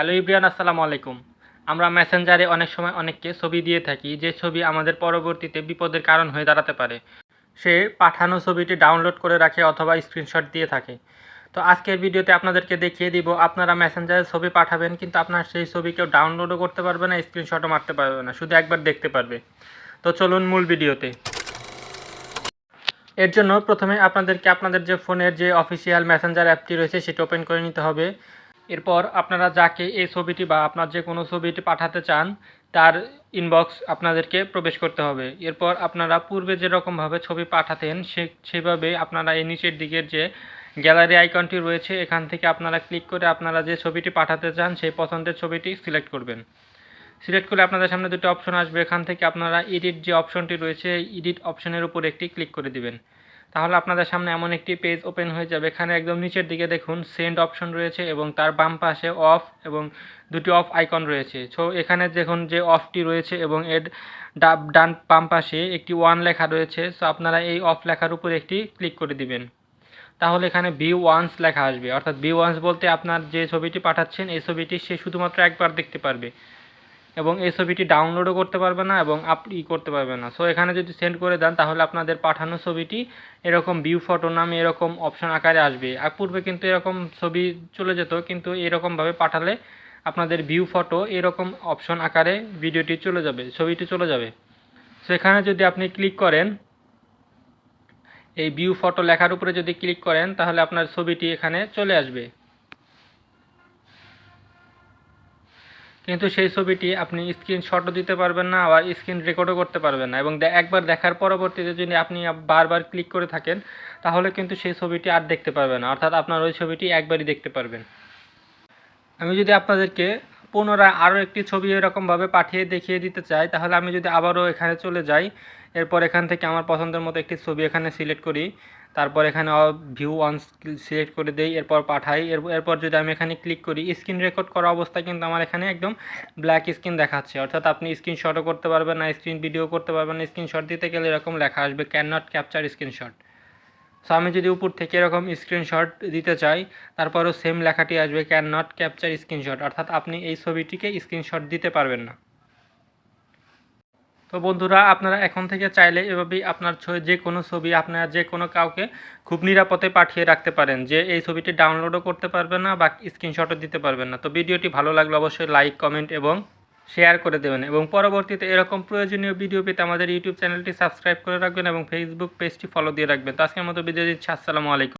Hello ইব্রিয়ান, আসসালামু আলাইকুম। আমরা মেসেঞ্জারে অনেক সময় অনেককে ছবি দিয়ে থাকি, যে ছবি আমাদের পরবর্তীতে বিপদের কারণ হয়ে দাঁড়াতে পারে। সে পাঠানো ছবিটি ডাউনলোড করে রাখে অথবা স্ক্রিনশট দিয়ে থাকে। তো আজকের ভিডিওতে আপনাদেরকে দেখিয়ে দিব, আপনারা মেসেঞ্জারে ছবি পাঠাবেন, কিন্তু আপনার সেই ছবি কেউ ডাউনলোডও করতে পারবে না, স্ক্রিনশটও মারতে পারবে না, শুধু একবার দেখতে পারবে। তো চলুন মূল ভিডিওতে। এর জন্য প্রথমে আপনাদেরকে আপনাদের যে ফোনের যে অফিসিয়াল মেসেঞ্জার অ্যাপটি রয়েছে, সেটা ওপেন করে নিতে হবে। এরপর আপনারা যাকে এই ছবিটি বা আপনার যে কোনো ছবিটি পাঠাতে চান, তার ইনবক্স আপনাদেরকে প্রবেশ করতে হবে। এরপর আপনারা পূর্বে যেরকমভাবে ছবি পাঠাতেন, সে, সেভাবে আপনারা এই নিচের দিকের যে গ্যালারি আইকনটি রয়েছে, এখান থেকে আপনারা ক্লিক করে আপনারা যে ছবিটি পাঠাতে চান, সেই পছন্দের ছবিটি সিলেক্ট করবেন। সিলেক্ট করলে আপনাদের সামনে দুটো অপশন আসবে। এখান থেকে আপনারা এডিট যে অপশনটি রয়েছে এডিট অপশনের উপর একটি ক্লিক করে দিবেন। তাহলে আপনাদের সামনে এমন একটি পেজ ওপেন হয়ে যাবে। এখানে একদম নিচের দিকে দেখুন সেন্ড অপশন রয়েছে এবং তার বাম পাশে অফ এবং দুটি অফ আইকন রয়েছে। সো এখানে দেখুন যে অফটি রয়েছে এবং এর ডান বাম পাশে একটি ওয়ান লেখা রয়েছে। সো আপনারা এই অফ লেখার উপর একটি ক্লিক করে দিবেন। তাহলে এখানে ভিউ ওয়ান্স লেখা আসবে। অর্থাৎ ভিউ ওয়ান্স বলতে আপনার যে ছবিটি পাঠাচ্ছেন, এই ছবিটি সে শুধুমাত্র একবার দেখতে পারবে। এবং এই ছবিটি ডাউনলোডও করতে পারবে না এবং আপ ই করতে পারবে না। সো এখানে যদি সেন্ড করে দেন, তাহলে আপনাদের পাঠানো ছবিটি এরকম ভিউ ফটো নামে এরকম অপশন আকারে আসবে। আর পূর্বে কিন্তু এরকম ছবি চলে যেত, কিন্তু এরকমভাবে পাঠালে আপনাদের ভিউ ফটো এরকম অপশন আকারে ভিডিওটি চলে যাবে, ছবিটি চলে যাবে। সো এখানে যদি আপনি ক্লিক করেন, এই ভিউ ফটো লেখার উপরে যদি ক্লিক করেন, তাহলে আপনার ছবিটি এখানে চলে আসবে। কিন্তু সেই ছবিটি আপনি স্ক্রিনশটও দিতে পারবেন না আবার স্ক্রিন রেকর্ডও করতে পারবেন না এবং একবার দেখার পরবর্তীতে যদি আপনি বারবার ক্লিক করে থাকেন, তাহলে কিন্তু সেই ছবিটি আর দেখতে পারবেন না। অর্থাৎ আপনার ওই ছবিটি একবারই দেখতে পারবেন। আমি যদি আপনাদেরকে পুনরায় আরও একটি ছবি এরকমভাবে পাঠিয়ে দেখিয়ে দিতে চাই, তাহলে আমি যদি আবারও এখানে চলে যাই এরপর এখান থেকে আমার পছন্দের মতো একটি ছবি এখানে সিলেক্ট করি। তারপর এখানে ভিউ অন সিলেক্ট করে দেই, এরপর পাঠাই। এর, এরপর যদি আমি এখানে ক্লিক করি স্ক্রিন রেকর্ড করা অবস্থায় কিন্তু আমার এখানে একদম ব্ল্যাক স্ক্রিন দেখাচ্ছে। অর্থাৎ আপনি স্ক্রিনশটও করতে পারবেন না স্ক্রিন ভিডিও করতে পারবেন না। স্ক্রিনশট দিতে গেলে এরকম লেখা আসবে can not capture screenshot so আমি যদি উপর থেকে এরকম স্ক্রিনশট দিতে চাই, তারপরও সেম লেখাটি আসবে ক্যান নট ক্যাপচার স্ক্রিনশট অর্থাৎ আপনি এই ছবিটিকে স্ক্রিনশট দিতে পারবেন না। তো বন্ধুরা, আপনারা এখন থেকে চাইলে এভাবেই আপনার যে কোনো ছবি আপনারা যে কোনো কাউকে খুব নিরাপদে পাঠিয়ে রাখতে পারেন, যে এই ছবিটি ডাউনলোডও করতে পারবেন না বা স্ক্রিনশটও দিতে পারবেন না। তো ভিডিওটি ভালো লাগলে অবশ্যই লাইক কমেন্ট এবং শেয়ার করে দেবেন এবং পরবর্তীতে এরকম প্রয়োজনীয় ভিডিও পেতে আমাদের ইউটিউব চ্যানেলটি সাবস্ক্রাইব করে রাখবেন এবং ফেসবুক পেজটি ফলো দিয়ে রাখবেন। তো আজকের মতো ভিডিও দিচ্ছি আসসালামু আলাইকুম।